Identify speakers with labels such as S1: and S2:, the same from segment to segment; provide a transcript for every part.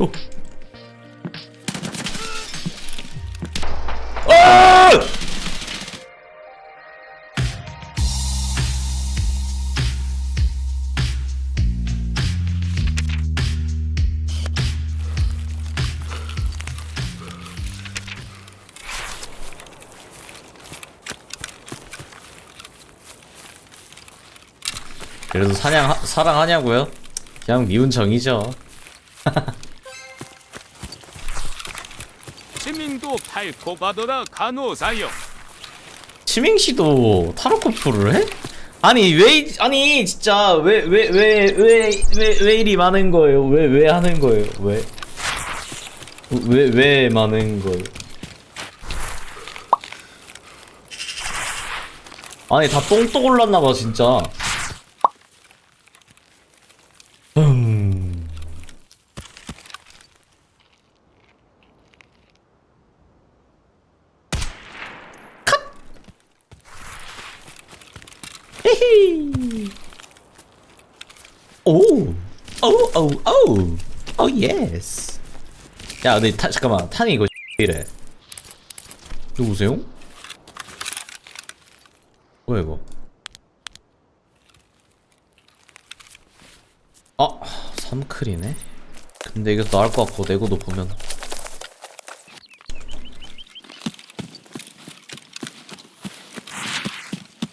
S1: 어. 아! 그래도 사냥 하- 사랑하냐고요? 그냥 미운 정이죠.
S2: 가더라 간호사여
S1: 치밍 씨도 타로코프를 해? 아니 왜 이- 아니 진짜 왜왜 왜 왜 왜 왜 일이 많은 거예요? 왜 왜 하는 거예요? 왜? 왜 왜 많은 거예요? 아니 다 똥똥 올랐나 봐 진짜. 음. 히히. 오, 오, 오, 오, 오, 예스. 야, 근데 타, 잠깐만, 탄이 이거 이래. 누구세요? 뭐야 이거? 아, 삼클이네. 근데 이게 나을 것 같고 내고도 보면.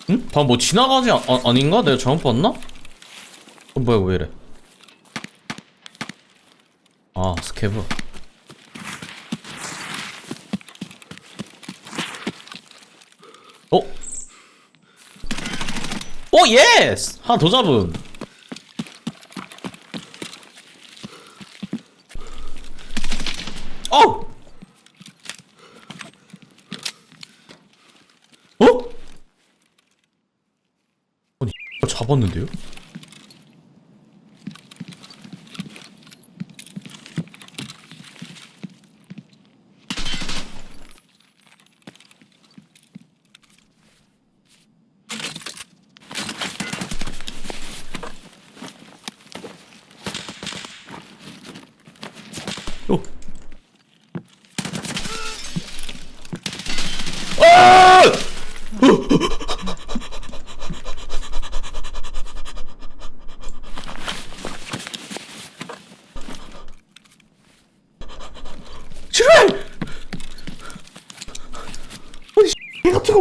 S1: 응? 방금 뭐 지나가지 아, 아닌가? 내가 잘못 봤나? 어, 뭐야 왜 이래? 아 스케브. 어? 오 예스! 하나 더 잡음. 어! 어? 아니 잡았는데요?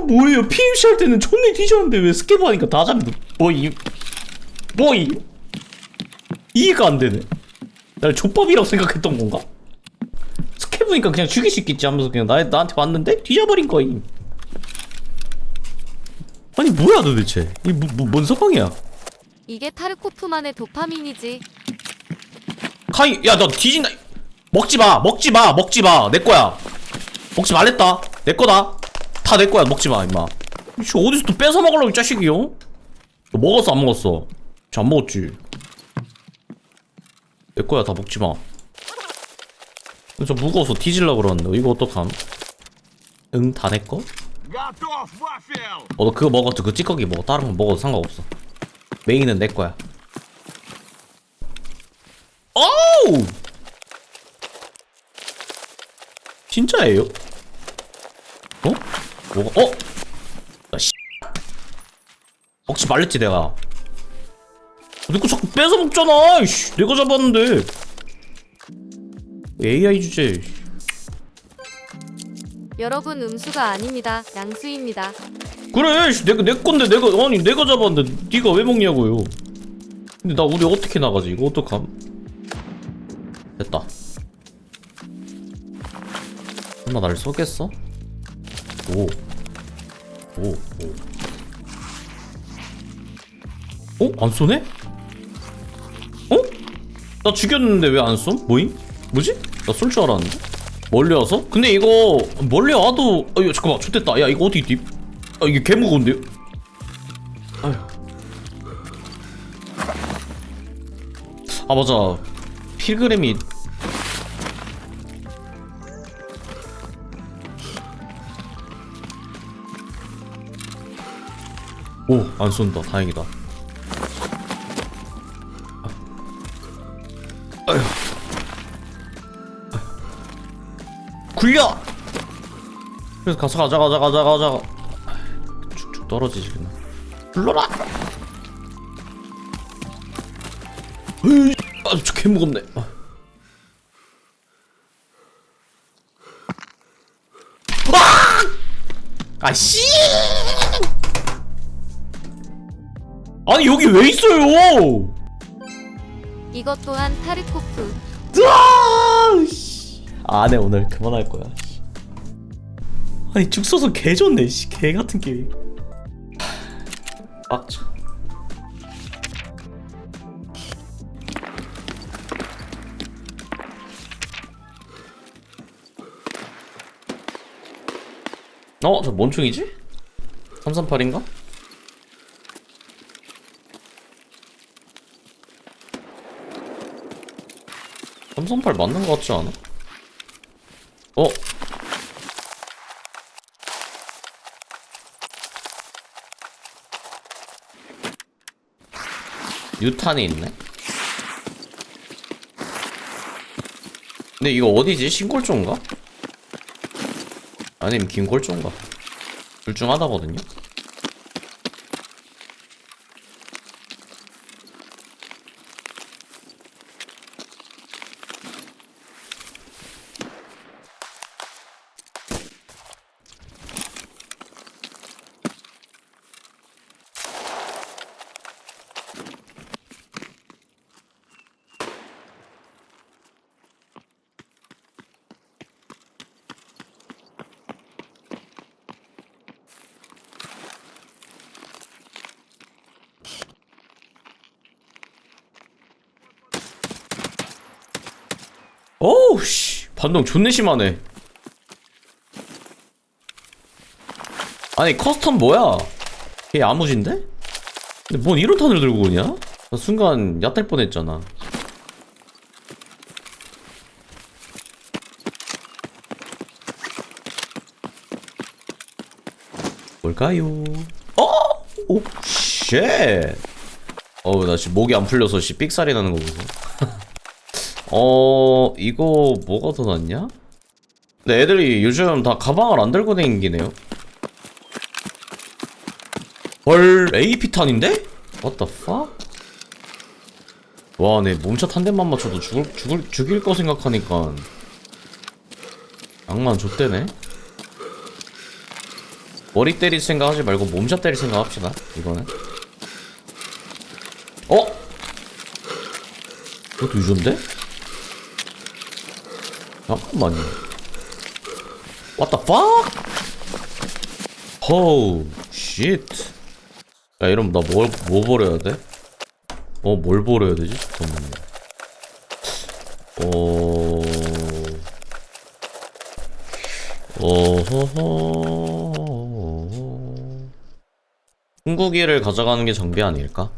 S1: 뭐예요? PMC 할 때는 존나 뒤졌는데 왜 스케브 하니까 다 잡는 뭐이 뭐이 이해가 안 되네. 날 족밥이라고 생각했던 건가? 스케브니까 그냥 죽일 수 있겠지 하면서 그냥 나, 나한테 왔는데 뒤져버린 거임. 아니 뭐야 도대체? 이 뭐, 뭐, 뭔 상황이야?
S3: 이게 타르코프만의 도파민이지.
S1: 카이 야 너 뒤진다 먹지 마 먹지 마 먹지 마내 거야 먹지 말랬다 내 거다 다 내 거야 먹지마 임마 씨 어디서 또 뺏어 먹으려고 이 자식이요? 너 먹었어 안 먹었어? 쟤안 먹었지 내 거야 다 먹지마 저 무거워서 뒤질라 그러는데 이거 어떡함? 응 다 내 거? 어 너 그거 먹었지 그 찌꺼기 먹어 다른 거 먹어도 상관없어 메인은 내 거야 오우! 진짜예요? 어? 뭐가 어? 나 씨. 먹지 말랬지 내가 내거 자꾸 뺏어 먹잖아 이씨 내가 잡았는데 AI 주제
S3: 여러분 음수가 아닙니다. 양수입니다.
S1: 그래 씨, 내가 내 건데 내가 아니 내가 잡았는데 네가 왜 먹냐고요 근데 나 우리 어떻게 나가지 이거 어떡함 됐다 설마 나를 쏘겠어? 오 오, 오. 어? 안 쏘네? 어? 나 죽였는데 왜안 쏘? 뭐임? 뭐지? 나 쏠 줄 알았는데? 멀리 와서? 근데 이거 멀리 와도 어 이거 잠깐만 좋됐다 야 이거 어떻게 뒤아 이게 개 무거운데요? 아휴 아 맞아 필그램이 오 안 쏜다. 다행이다. 아휴. 굴려! 그래서 가서 가자 가자 가자 가자. 쭉쭉 떨어지지 그냥 불러라! 아주 개 무겁네. 아. 아! 아씨 아니 여기 왜 있어요
S3: 이것 또한 타르코프.
S1: 으아! 씨. 안해 오늘 그만할 거야. 씨. 아니 죽 써서 개 좋네. 씨. 개 같은 게임. 하, 빡쳐. 어? 저 뭔 총이지? 338인가? 삼성팔 맞는 거 같지 않아? 어? 유탄이 있네? 근데 이거 어디지? 신골조인가? 아니면 김골조인가? 둘 중 하나거든요? 오우 씨 반동 존내 심하네 아니 커스텀 뭐야 걔 야무진데? 근데 뭔 이런 탄을 들고 오냐? 나 순간 얕될 뻔했잖아 뭘까요? 어? 오 쉣! 어우 나 지금 목이 안 풀려서 씨 삑살이 나는 거 보소 어 이거 뭐가 더 낫냐? 근데 애들이 요즘 다 가방을 안 들고 다니기네요 헐 AP탄인데? What the fuck? 와내 몸샷 한 대만 맞춰도 죽을, 죽을, 죽일 거 생각하니까 악만 좆대네 머리 때릴 생각 하지 말고 몸샷 때릴 생각 합시다 이거는 어? 이것도 유전데? 잠깐만요. What the fuck? Oh shit. 야 이러면 나 뭘 뭐 버려야 돼? 어 뭘 버려야 되지? 잠깐만요. 어. 어허허. 흥국이를 가져가는 게 정비 아닐까?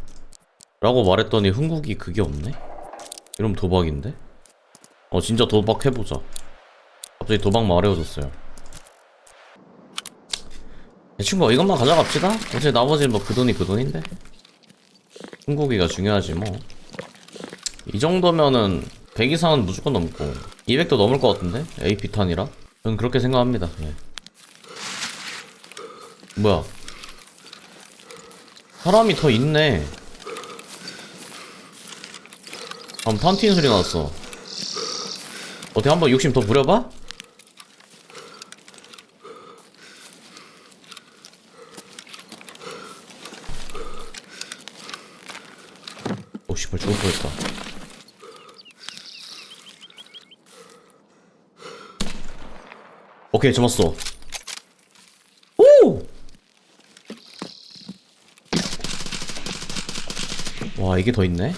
S1: 라고 말했더니 흥국이 그게 없네? 이러면 도박인데? 어 진짜 도박 해보자. 갑자기 도박 마려워졌어요. 내 친구가 이것만 가져갑시다. 어차피 나머지는 뭐 그 돈이 그 돈인데? 흥국이가 중요하지 뭐. 이 정도면은 100 이상은 무조건 넘고 200도 넘을 것 같은데? AP탄이라? 저는 그렇게 생각합니다. 예. 뭐야? 사람이 더 있네. 방금 탄틴 소리 났어 어떻게 한번 욕심 더 부려봐? 오 씨발 죽을 뻔했다 오케이 잡았어 오! 와 이게 더 있네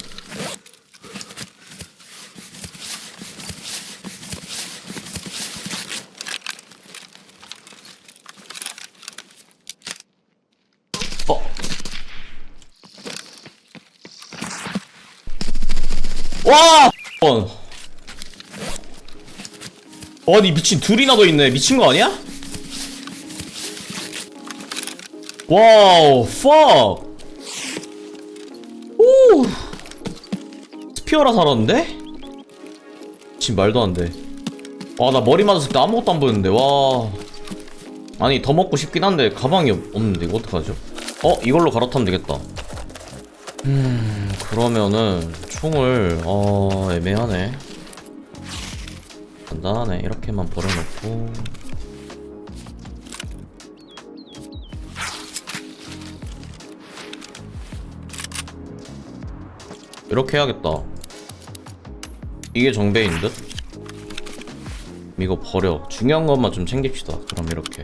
S1: 와! 어. 아니 미친 둘이나 더 있네 미친 거 아니야? 와우 팍 오! 스피어라 살았는데? 지금 말도 안돼 와, 나 머리 맞았을 때 아무것도 안 보였는데, 와. 아니, 더 먹고 싶긴 한데, 가방이 없- 없는데, 이거 어떡하죠? 어, 이걸로 갈아타면 되겠다. 음, 그러면은, 총을, 어, 애매하네. 간단하네. 이렇게만 버려놓고. 이렇게 해야겠다. 이게 정배인 듯? 이거 버려. 중요한 것만 좀 챙깁시다. 그럼 이렇게.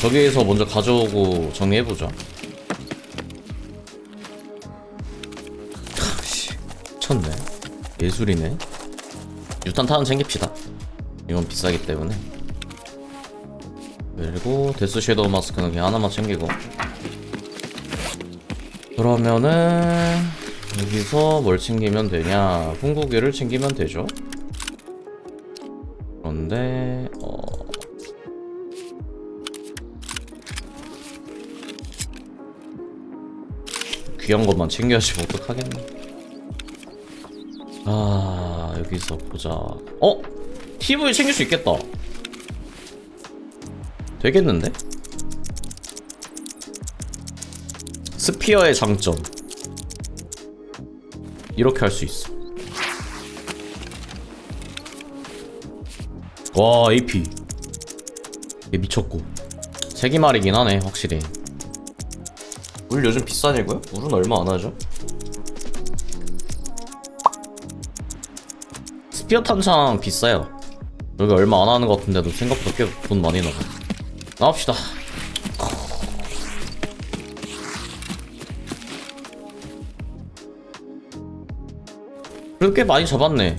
S1: 저기에서 먼저 가져오고 정리해보자. 예술이네. 유탄 탄은 챙깁시다. 이건 비싸기 때문에. 그리고 데스 섀도우 마스크는 그냥 하나만 챙기고. 그러면은 여기서 뭘 챙기면 되냐? 풍구기를 챙기면 되죠. 그런데 어 귀한 것만 챙겨야지 뭐 어떡하겠네. 아 여기서 보자. 어? TV 챙길 수 있겠다. 되겠는데? 스피어의 장점 이렇게 할 수 있어 와 AP 얘 미쳤고 세기말이긴 하네 확실히 물 요즘 비싼 일고요? 물은 얼마 안 하죠? 스피어 탄창 비싸요 여기 얼마 안 하는 것 같은데도 생각보다 꽤 돈 많이 나가 나갑시다 그래도 꽤 많이 잡았네.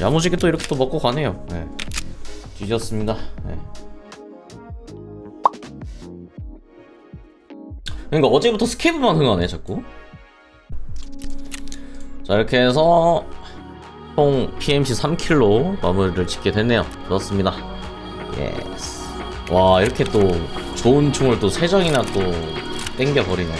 S1: 야무지게 또 이렇게 또 먹고 가네요. 네. 뒤졌습니다. 네. 그러니까 어제부터 스케이프만 흥하네 자꾸. 자 이렇게 해서 총 PMC 3킬로 마무리를 짓게 됐네요. 좋습니다. 예스. 와 이렇게 또 좋은 총을 또 3장이나 또 땡겨 버리네.